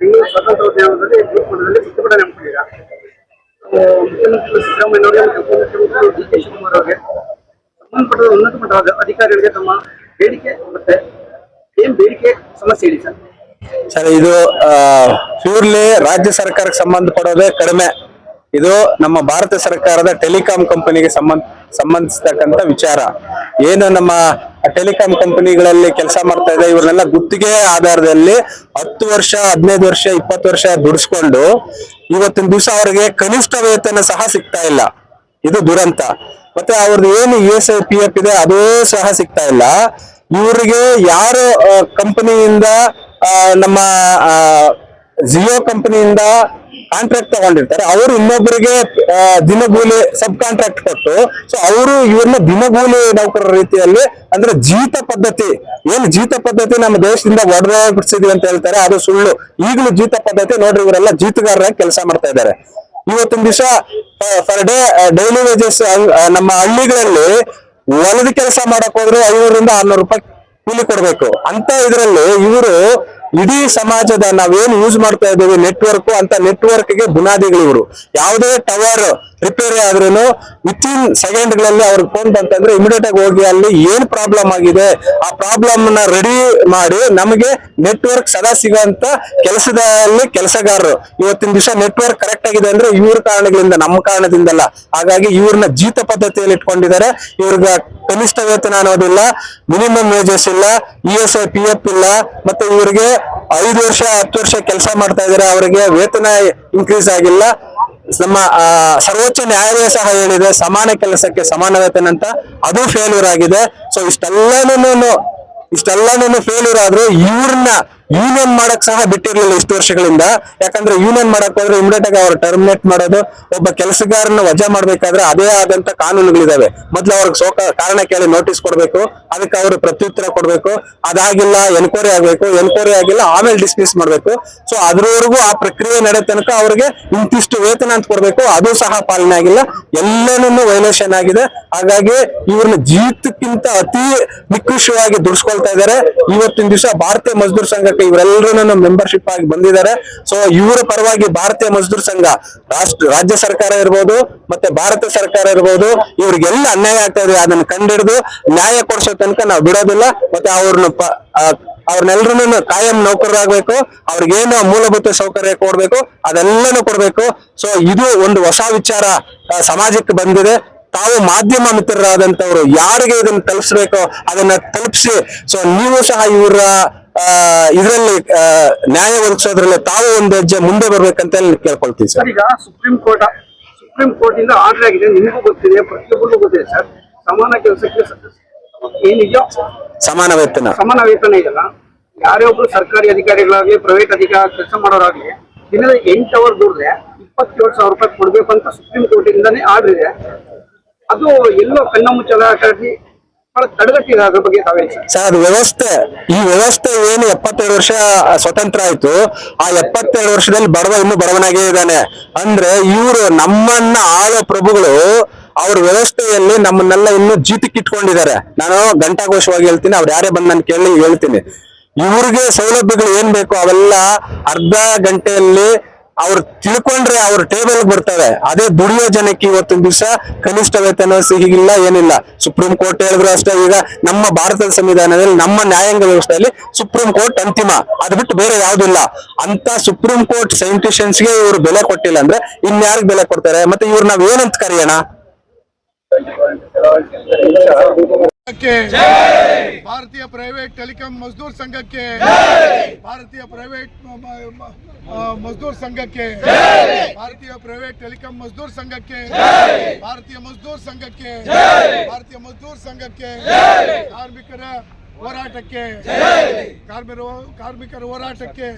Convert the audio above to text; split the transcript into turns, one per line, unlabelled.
ಬೆಂಗಳೂರು ಸ್ವಾತಂತ್ರ್ಯೋದ್ಯಾನದಲ್ಲಿ ಜೀವನದಲ್ಲಿ ಪ್ರತಿಭಟನೆ ಹಮ್ಮಿಕೊಂಡಿದ್ದೀರಾ ಮುಖ್ಯಮಂತ್ರಿ ಸಿದ್ದರಾಮಯ್ಯ ಅವರಿಗೆ ಮತ್ತು ಉಪಮುಖ್ಯಮಂತ್ರಿ ಡಿ ಸಂಬಂಧಪಟ್ಟ ಉನ್ನತ ಮಟ್ಟದ ಅಧಿಕಾರಿಗಳಿಗೆ ತಮ್ಮ ಬೇಡಿಕೆ ಮತ್ತೆ ಏನ್ ಬೇಡಿಕೆ ಸಮಸ್ಯೆ ಇದೆ ಸರ್?
ಸರ್, ಇದು ಪ್ಯೂರ್ಲಿ ರಾಜ್ಯ ಸರ್ಕಾರಕ್ಕೆ ಸಂಬಂಧಪಡೋದೇ ಕಡಿಮೆ. ಇದು ನಮ್ಮ ಭಾರತ ಸರ್ಕಾರದ ಟೆಲಿಕಾಂ ಕಂಪನಿಗೆ ಸಂಬಂಧ ಸಂಬಂಧಿಸತಕ್ಕಂಥ ವಿಚಾರ. ಏನು ನಮ್ಮ ಟೆಲಿಕಾಂ ಕಂಪನಿಗಳಲ್ಲಿ ಕೆಲಸ ಮಾಡ್ತಾ ಇದೆ, ಇವ್ರನ್ನೆಲ್ಲ ಗುತ್ತಿಗೆ ಆಧಾರದಲ್ಲಿ ಹತ್ತು ವರ್ಷ, ಹದಿನೈದು ವರ್ಷ, ಇಪ್ಪತ್ತು ವರ್ಷ ದುಡಿಸ್ಕೊಂಡು ಇವತ್ತಿನ ದಿವಸ ಅವರಿಗೆ ಕನಿಷ್ಠ ವೇತನ ಸಹ ಸಿಗ್ತಾ ಇಲ್ಲ. ಇದು ದುರಂತ. ಮತ್ತೆ ಅವ್ರದ್ದು ಏನು E S I P F ಇದೆ, ಅದೂ ಸಹ ಸಿಗ್ತಾ ಇಲ್ಲ. ಇವರಿಗೆ ಯಾರು ಕಂಪನಿಯಿಂದ ನಮ್ಮ ಜಿಯೋ ಕಂಪನಿಯಿಂದ ಕಾಂಟ್ರಾಕ್ಟ್ ತಗೊಂಡಿರ್ತಾರೆ. ಅವರು ಇನ್ನೊಬ್ಬರಿಗೆ ದಿನಗೂಲಿ ಸಬ್ ಕಾಂಟ್ರಾಕ್ಟ್ ಕೊಟ್ಟು ಸೊ ಅವರು ಇವ್ರನ್ನ ದಿನಗೂಲಿ ನೌಕರರ ರೀತಿಯಲ್ಲಿ ಅಂದ್ರೆ ಜೀತ ಪದ್ಧತಿ, ಏನ್ ಜೀತ ಪದ್ಧತಿ ನಮ್ಮ ದೇಶದಿಂದ ಒಡೆದಾಗ್ಬಿಡ್ಸಿದ್ವಿ ಅಂತ ಹೇಳ್ತಾರೆ, ಅದು ಸುಳ್ಳು. ಈಗಲೂ ಜೀತ ಪದ್ಧತಿ ನೋಡ್ರಿ ಇವರೆಲ್ಲ ಜೀತಗಾರರಾಗಿ ಕೆಲಸ ಮಾಡ್ತಾ ಇದ್ದಾರೆ. ಇವತ್ತಿನ ದಿವಸ ಪರ್ ಡೇ ಡೈಲಿ ವೇಜಸ್ ನಮ್ಮ ಹಳ್ಳಿಗಳಲ್ಲಿ ಹೊಲದ ಕೆಲಸ ಮಾಡಕ್ ಹೋದ್ರೆ ಐನೂರರಿಂದ ಆರ್ನೂರು ರೂಪಾಯಿ ಕೂಲಿ ಕೊಡ್ಬೇಕು. ಅಂತ ಇದ್ರಲ್ಲಿ ಇವರು ಇಡೀ ಸಮಾಜದ ನಾವೇನು ಯೂಸ್ ಮಾಡ್ತಾ ಇದ್ದೀವಿ ನೆಟ್ವರ್ಕ್ ಅಂತ ನೆಟ್ವರ್ಕ್ಗೆ ಬುನಾದಿಗಳು ಇವರು. ಯಾವುದೇ ಟವರ್ ರಿಪೇರಿ ಆದ್ರೂ ವಿತ್ ಇನ್ ಸೆಕೆಂಡ್ಗಳಲ್ಲಿ ಅವ್ರಿಗೆ ಫೋನ್ ಬಂತಂದ್ರೆ ಇಮಿಡಿಯೇಟ್ ಆಗಿ ಹೋಗಿ ಅಲ್ಲಿ ಏನ್ ಪ್ರಾಬ್ಲಮ್ ಆಗಿದೆ, ಆ ಪ್ರಾಬ್ಲಮ್ನ ರೆಡಿ ಮಾಡಿ ನಮಗೆ ನೆಟ್ವರ್ಕ್ ಸದಾ ಸಿಗುವಂತ ಕೆಲಸದಲ್ಲಿ ಕೆಲಸಗಾರರು. ಇವತ್ತಿನ ದಿವಸ ನೆಟ್ವರ್ಕ್ ಕರೆಕ್ಟ್ ಆಗಿದೆ ಅಂದ್ರೆ ಇವ್ರ ಕಾರಣಗಳಿಂದ, ನಮ್ಮ ಕಾರಣದಿಂದಲ್ಲ. ಹಾಗಾಗಿ ಇವ್ರನ್ನ ಜೀತ ಪದ್ಧತಿಯಲ್ಲಿ ಇಟ್ಕೊಂಡಿದ್ದಾರೆ. ಇವ್ರಿಗೆ ಕನಿಷ್ಠ ವೇತನ ಅನ್ನೋದಿಲ್ಲ ಮಿನಿಮಮ್ ವೇಜಸ್ ಇಲ್ಲ E S I P F ಇಲ್ಲ, ಮತ್ತೆ ಇವರಿಗೆ ಐದು ವರ್ಷ, ಹತ್ತು ವರ್ಷ ಕೆಲಸ ಮಾಡ್ತಾ ಇದ್ದಾರೆ, ಅವರಿಗೆ ವೇತನ ಇನ್ಕ್ರೀಸ್ ಆಗಿಲ್ಲ. ನಮ್ಮ ಸರ್ವೋಚ್ಚ ನ್ಯಾಯಾಲಯ ಸಹ ಹೇಳಿದೆ, ಸಮಾನ ಕೆಲಸಕ್ಕೆ ಸಮಾನ ವೇತನ ಅಂತ. ಅದು ಫೇಲ್ಯೂರ್ ಆಗಿದೆ. ಸೊ ಇಷ್ಟೆಲ್ಲಾನು ಇಷ್ಟೆಲ್ಲಾನು ಫೇಲ್ಯೂರ್ ಆದ್ರೆ ಇವ್ರನ್ನ ಯೂನಿಯನ್ ಮಾಡಕ್ ಸಹ ಬಿಟ್ಟಿರ್ಲಿಲ್ಲ ಇಷ್ಟು ವರ್ಷಗಳಿಂದ. ಯಾಕಂದ್ರೆ ಯೂನಿಯನ್ ಮಾಡಕ್ ಹೋದ್ರೆ ಇಮಿಡಿಯೇಟ್ ಆಗಿ ಅವ್ರು ಟರ್ಮಿನೇಟ್ ಮಾಡೋದು, ಒಬ್ಬ ಕೆಲಸಗಾರನ ವಜಾ ಮಾಡ್ಬೇಕಾದ್ರೆ ಅದೇ ಆದಂತ ಕಾನೂನುಗಳಿದಾವೆ. ಮೊದ್ಲು ಅವ್ರಿಗೆ ಸೋಕ ಕಾರಣ ಕೇಳಿ ನೋಟಿಸ್ ಕೊಡ್ಬೇಕು, ಅದಕ್ಕೆ ಅವರು ಪ್ರತ್ಯುತ್ತರ ಕೊಡ್ಬೇಕು, ಅದಾಗಿಲ್ಲ ಎನ್ಕ್ವೈರಿ ಆಗ್ಬೇಕು ಎನ್ಕ್ವೈರಿ ಆಗಿಲ್ಲ, ಆಮೇಲೆ ಡಿಸ್ಮಿಸ್ ಮಾಡ್ಬೇಕು. ಸೊ ಅದ್ರವರೆಗೂ ಆ ಪ್ರಕ್ರಿಯೆ ನಡೆದ ತನಕ ಅವ್ರಿಗೆ ಇಂತಿಷ್ಟು ವೇತನ ಅಂತ ಕೊಡ್ಬೇಕು, ಅದು ಸಹ ಪಾಲನೆ ಆಗಿಲ್ಲ. ಎಲ್ಲನೂ ವೈಲೇಷನ್ ಆಗಿದೆ. ಹಾಗಾಗಿ ಇವ್ರನ್ನ ಜೀತಕ್ಕಿಂತ ಅತಿ ನಿಕೃಷವಾಗಿ ದುಡಿಸ್ಕೊಳ್ತಾ ಇದ್ದಾರೆ ಇವತ್ತಿನ ದಿವಸ ಭಾರತೀಯ ಮಜ್ದೂರ್ ಸಂಘಕ್ಕೆ ಇವರೆಲ್ಲರೂ ಮೆಂಬರ್ಶಿಪ್ ಆಗಿ ಬಂದಿದ್ದಾರೆ. ಸೊ ಇವರ ಪರವಾಗಿ ಭಾರತೀಯ ಮಜ್ದೂರ್ ಸಂಘ, ರಾಷ್ಟ್ರ, ರಾಜ್ಯ ಸರ್ಕಾರ ಇರ್ಬೋದು, ಮತ್ತೆ ಭಾರತ ಸರ್ಕಾರ ಇರ್ಬೋದು, ಇವ್ರಿಗೆಲ್ಲ ಅನ್ಯಾಯ ಆಗ್ತಾ ಇದೆ. ಅದನ್ನ ಕಂಡಿಡಿದು ನ್ಯಾಯ ಕೊಡಿಸೋ ತನಕ ನಾವು ಬಿಡೋದಿಲ್ಲ. ಮತ್ತೆ ಅವ್ರನ್ನ ಅವ್ರನ್ನೆಲ್ರೂ ಕಾಯಂ ನೌಕರರಾಗಬೇಕು. ಅವ್ರಿಗೇನು ಮೂಲಭೂತ ಸೌಕರ್ಯ ಕೊಡ್ಬೇಕು. ಅದೆಲ್ಲನೂ ಕೊಡ್ಬೇಕು. ಸೊ ಇದು ಒಂದು ಹೊಸ ವಿಚಾರ ಸಮಾಜಕ್ಕೆ ಬಂದಿದೆ. ತಾವು ಮಾಧ್ಯಮ ಮಿತ್ರರಾದಂತವ್ರು ಯಾರಿಗೆ ಇದನ್ನ ತಲುಪಿಸ್ಬೇಕು ಅದನ್ನ ತಲುಪಿಸಿ. ಸೊ ನೀವು ಸಹ ಇವರ ಇದರಲ್ಲಿ ನ್ಯಾಯ ಒದಗಿಸೋದ್ರಲ್ಲಿ ತಾವು ಒಂದು ಹೆಜ್ಜೆ ಮುಂದೆ ಬರ್ಬೇಕಂತ ಕೇಳ್ಕೊಳ್ತೀವಿ ಸರ್.
ಈಗ ಸುಪ್ರೀಂ ಕೋರ್ಟ್ ಸುಪ್ರೀಂ ಕೋರ್ಟ್ ಇಂದ ಆರ್ಡರ್ ಆಗಿದೆ ನಿಮಗೂ ಗೊತ್ತಿದೆ ಪ್ರತಿಯೊಬ್ಬರಿಗೂ ಗೊತ್ತಿದೆ ಸರ್. ಸಮಾನ ಕೆಲಸಕ್ಕೆ ಏನಿದೆಯೋ?
ಸಮಾನ ವೇತನ.
ಸಮಾನ ವೇತನ ಇದೆಯಲ್ಲ ಯಾರೇ ಒಬ್ರು ಸರ್ಕಾರಿ ಅಧಿಕಾರಿಗಳಾಗ್ಲಿ ಪ್ರೈವೇಟ್ ಅಧಿಕಾರಿ ಕೆಲಸ ಮಾಡೋರಾಗ್ಲಿ ದಿನದ ಎಂಟು ಅವರ್ ದುಡ್ರೆ ಇಪ್ಪತ್ತೇಳು ಸಾವಿರ ರೂಪಾಯಿ ಕೊಡ್ಬೇಕು ಅಂತ ಸುಪ್ರೀಂ ಕೋರ್ಟ್ ಇಂದಾನೇ ಆರ್ಡರ್ ಇದೆ. ಅದು ಎಲ್ಲೋ ಕಣ್ಣ ಮುಚ್ಚಲಾಗಿ ಸರ್
ವ್ಯವಸ್ಥೆ, ಈ ವ್ಯವಸ್ಥೆ ಏನು ಎಪ್ಪತ್ತೆರಡು ವರ್ಷ ಸ್ವತಂತ್ರ ಆಯ್ತು. ಆ ಎಪ್ಪತ್ತೆರಡು ವರ್ಷದಲ್ಲಿ ಬಡವ ಇನ್ನು ಬಡವನಾಗೇ ಇದ್ದಾನೆ. ಅಂದ್ರೆ ಇವರು ನಮ್ಮನ್ನ ಆಳೋ ಪ್ರಭುಗಳು ಅವ್ರ ವ್ಯವಸ್ಥೆಯಲ್ಲಿ ನಮ್ಮನ್ನೆಲ್ಲ ಇನ್ನು ಜೀತಕ್ಕಿಟ್ಕೊಂಡಿದ್ದಾರೆ. ನಾನು ಘಂಟಾಘೋಷವಾಗಿ ಹೇಳ್ತೀನಿ, ಅವ್ರು ಯಾರೇ ಬಂದ್ ನಾನು ಕೇಳಿ ಹೇಳ್ತೀನಿ. ಇವ್ರಿಗೆ ಸೌಲಭ್ಯಗಳು ಏನ್ ಬೇಕು ಅವೆಲ್ಲ ಅರ್ಧ ಗಂಟೆಯಲ್ಲಿ ಅವ್ರು ತಿಳ್ಕೊಂಡ್ರೆ ಅವ್ರ ಟೇಬಲ್ ಬರ್ತಾರೆ ಅದೇ ದುಡಿಯೋ ಜನಕ್ಕೆ ಇವತ್ತಿನ ದಿವಸ ಕನಿಷ್ಠ ವೇತನ ಸಿಗಿಲ್ಲ ಏನಿಲ್ಲ. ಸುಪ್ರೀಂ ಕೋರ್ಟ್ ಹೇಳಿದ್ರು ಅಷ್ಟೇ, ಈಗ ನಮ್ಮ ಭಾರತದ ಸಂವಿಧಾನದಲ್ಲಿ, ನಮ್ಮ ನ್ಯಾಯಾಂಗ ವ್ಯವಸ್ಥೆಯಲ್ಲಿ ಸುಪ್ರೀಂ ಕೋರ್ಟ್ ಅಂತಿಮ. ಅದ್ ಬಿಟ್ಟು ಬೇರೆ ಯಾವ್ದಿಲ್ಲ ಅಂತ ಸುಪ್ರೀಂ ಕೋರ್ಟ್ ಸೈಂಟಿಷಿಯನ್ಸ್ಗೆ ಇವ್ರು ಬೆಲೆ ಕೊಟ್ಟಿಲ್ಲ ಅಂದ್ರೆ ಇನ್ಯಾರಿಗೆ ಬೆಲೆ ಕೊಡ್ತಾರೆ? ಮತ್ತೆ ಇವ್ರು ನಾವ್ ಏನಂತ ಕರೆಯೋಣ?
ಭಾರತೀಯ ಪ್ರೈವೇಟ್ ಟೆಲಿಕಾಂ ಮಜ್ದೂರ್ ಸಂಘಕ್ಕೆ ಭಾರತೀಯ ಪ್ರೈವೇಟ್ ಮಜ್ದೂರ್ ಸಂಘಕ್ಕೆ. ಭಾರತೀಯ ಪ್ರೈವೇಟ್ ಟೆಲಿಕಾಂ ಮಜ್ದೂರ್ ಸಂಘಕ್ಕೆ. ಭಾರತೀಯ ಮಜ್ದೂರ್ ಸಂಘಕ್ಕೆ. ಭಾರತೀಯ ಮಜ್ದೂರ್ ಸಂಘಕ್ಕೆ. ಕಾರ್ಮಿಕರ ಹೋರಾಟಕ್ಕೆ. ಕಾರ್ಮಿಕರ ಕಾರ್ಮಿಕರ ಹೋರಾಟಕ್ಕೆ.